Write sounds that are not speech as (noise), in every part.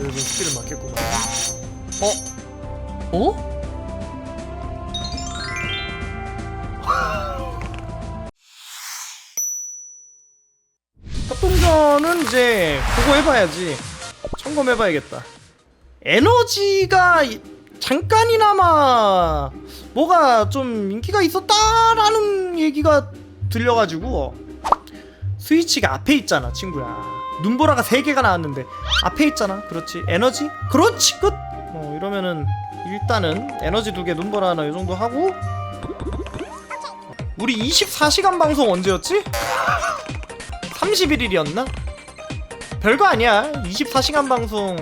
그래서 스킬을 맞겠구만 어? 어? (laughs) 협동전은 이제 그거 해봐야지 점검해봐야겠다 에너지가 이- 잠깐이나마 뭐가 좀 인기가 있었다라는 얘기가 들려가지고 스위치가 앞에 있잖아 친구야 눈보라가 3개가 나왔는데 앞에 있잖아. 그렇지. 에너지? 그렇지. 끝! 어, 이러면은 일단은 에너지 두 개 눈보라 하나 이 정도 하고. 우리 24시간 방송 언제였지? 31일이었나? 별거 아니야. 24시간 방송.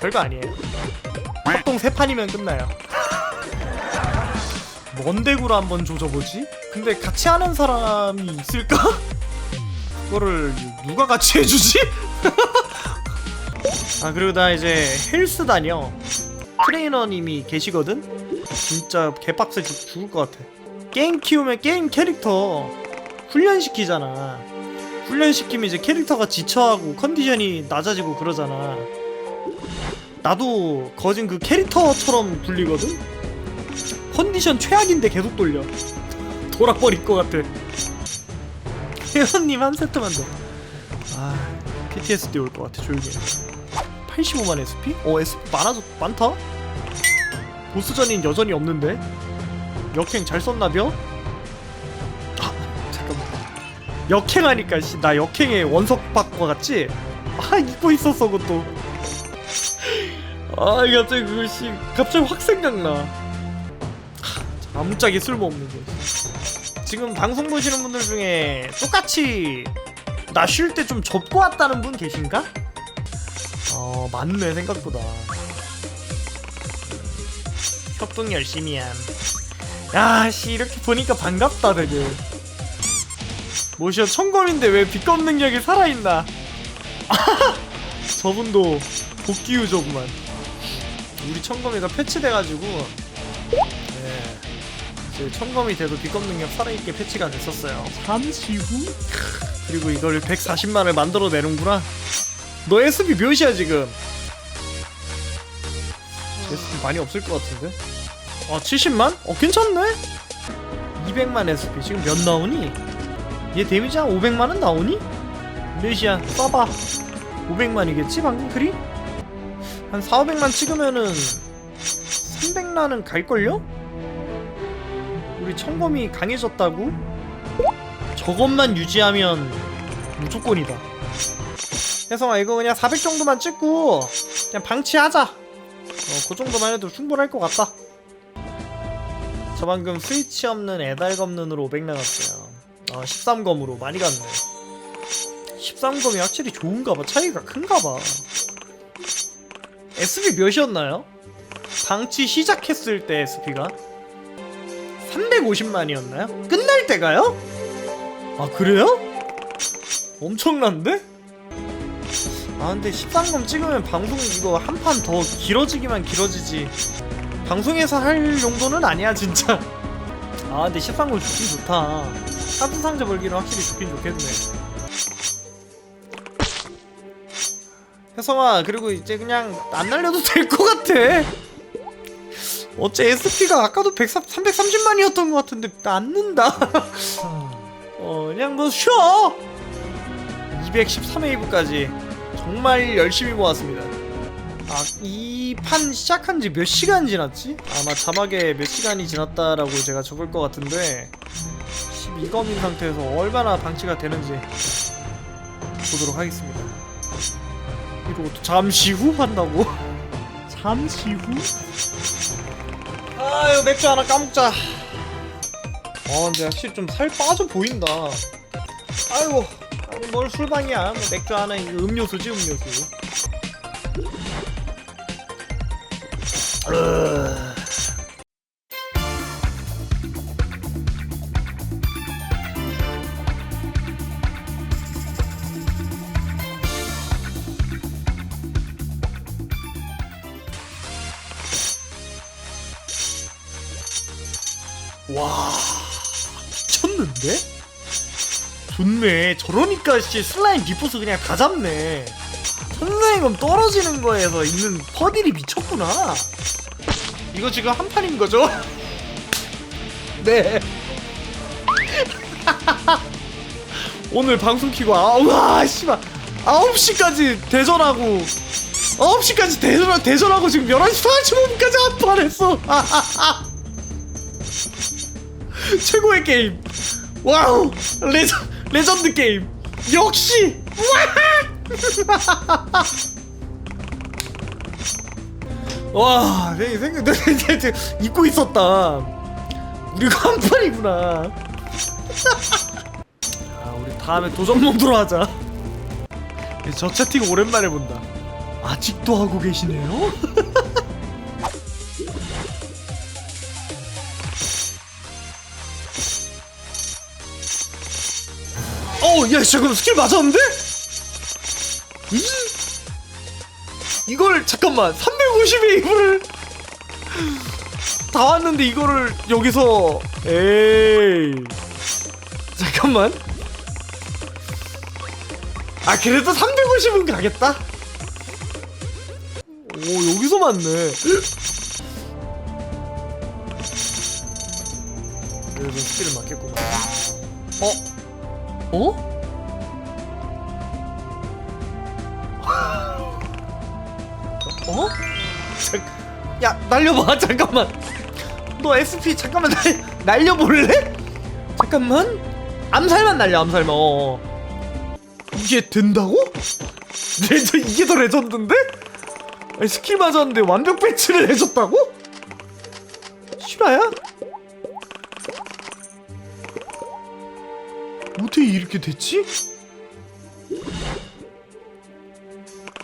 별거 아니에요. 합동 세 판이면 끝나요. (laughs) 뭔 대구로 한번 조져보지? 근데 같이 하는 사람이 있을까? (laughs) 그거를 누가 같이 해주지? (laughs) 아 그리고 나 이제 헬스 다녀 트레이너님이 계시거든? 진짜 개빡세 죽, 죽을 것 같아 게임 키우면 게임 캐릭터 훈련시키잖아 훈련시키면 이제 캐릭터가 지쳐하고 컨디션이 낮아지고 그러잖아 나도 거진 그 캐릭터처럼 굴리거든? 컨디션 최악인데 계속 돌려 (laughs) 돌아버릴 것 같아 회원님 한 세트만 더. 아, PTSD 올 것 같아. 조용히 해. 85만 SP? 어, SP 많아졌, 많다? 보스전인 여전히 없는데? 역행 잘 썼나벼? 아, 잠깐만. 역행하니까, 씨, 나 역행에 원석박과 같지? 아, 잊고 있었어, 그것도. 아, 갑자기 그거, 씨, 갑자기 확 생각나. 하, 아무짝에 쓸모없는 거. 지금 방송 보시는 분들 중에 똑같이 나 쉴 때 좀 접고 왔다는 분 계신가? 어 맞네 생각보다. 협동 열심히 함. 야씨 이렇게 보니까 반갑다 되게. 뭐시여 청검인데 왜 비검 능력이 살아있나? (laughs) 저분도 복귀 유저구만. 우리 청검이가 패치돼가지고. 네. 이제 청검이 돼도 비검 능력 살아있게 패치가 됐었어요. 잠시 후? 그리고 이걸 140만을 만들어내는구나. 너 SP 몇이야 지금? SP 많이 없을 것 같은데? 아 70만? 어 괜찮네? 200만 SP 지금 몇 나오니? 얘 데미지 한 500만은 나오니? 몇이야? 써봐 500만이겠지 방금 크리? 한 4, 500만 찍으면은 300만은 갈걸요? 우리 청검이 강해졌다고? 저것만 유지하면 무조건이다. 혜성아 이거 그냥 400 정도만 찍고 그냥 방치하자. 어, 그 정도만 해도 충분할 것 같다. 저 방금 스위치 없는 애달 검눈으로 500 나갔어요. 어, 13검으로 많이 갔네. 13검이 확실히 좋은가봐. 차이가 큰가봐. SP 몇이었나요? 방치 시작했을 때 SP가 350만이었나요? 끝날 때가요? 아 그래요? 엄청난데? 아 근데 13검 찍으면 방송 이거 한 판 더 길어지기만 길어지지 방송에서 할 정도는 아니야 진짜 아 근데 13검 좋긴 좋다 사진 상자 벌기는 확실히 좋긴 좋겠네 혜성아 그리고 이제 그냥 안 날려도 될 것 같아 어째 SP가 아까도 130, 330만이었던 것 같은데 않는다. (laughs) 어 그냥 뭐 쉬어. 213웨이브까지 정말 열심히 모았습니다. 아 이 판 시작한 지 몇 시간 지났지? 아마 자막에 몇 시간이 지났다라고 제가 적을 것 같은데 12검인 상태에서 얼마나 방치가 되는지 보도록 하겠습니다. 또 잠시 후 한다고? 잠시 후? 아유 맥주 하나 까먹자. 아 근데 확실히 좀 살 빠져 보인다. 아이고 뭘 술방이야. 뭐 맥주 하나 음료수지 음료수. 으... 와 미쳤는데? 좋네 저러니까 씨 슬라임 디포스 그냥 다 잡네 천사임금 떨어지는 거에서 있는 퍼딜이 미쳤구나. 이거 지금 한 판인 거죠? (laughs) 네. (laughs) 오늘 방송 키고 아와 씨발 9시까지 대전하고 9시까지 대전, 대전하고 지금 11시 45분까지 한판 했어 (laughs) (laughs) 최고의 게임 와우 레전, 레전드 게임 역시 와, (laughs) 내 생각, 내 생각, 잊고 있었다. 우리가 한 판이구나. (laughs) 아, 우리 다음에 도전 모드로 하자. 저 채팅 오랜만에 본다. 아직도 하고 계시네요? 야, 잠깐 스킬 맞았는데? 이? 이걸 잠깐만 350에 이거를 다 왔는데 이거를 여기서 에이 잠깐만 아 그래도 350은 가겠다 오 여기서 맞네 그래서 스킬을 맞겠구만 어? 어? 어? 잠, 야 날려봐 (laughs) 잠깐만 너 SP 잠깐만 날, 날려볼래? 잠깐만 암살만 날려 암살만 어. 이게 된다고? (laughs) 레저 이게 더 레전드인데? 아니, 스킬 맞았는데 완벽 배치를 해줬다고? 실화야? 어떻게 이렇게 됐지?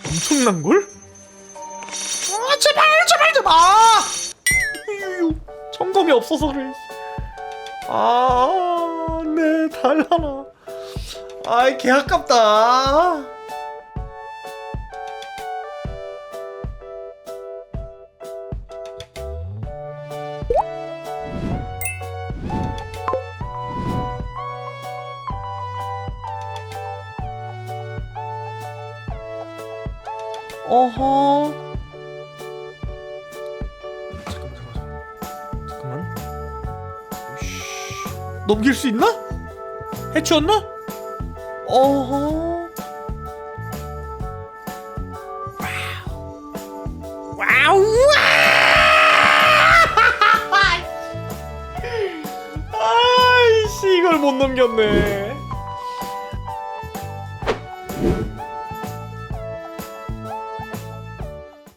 엄청난 걸? 아 아! 유유, 점검이 없어서 그래. 아 네 달라나 아이 개 아깝다. 어허 넘길 수 있나? 해치웠나? 어허 와우 와우 (laughs) 아이씨 이걸 못 넘겼네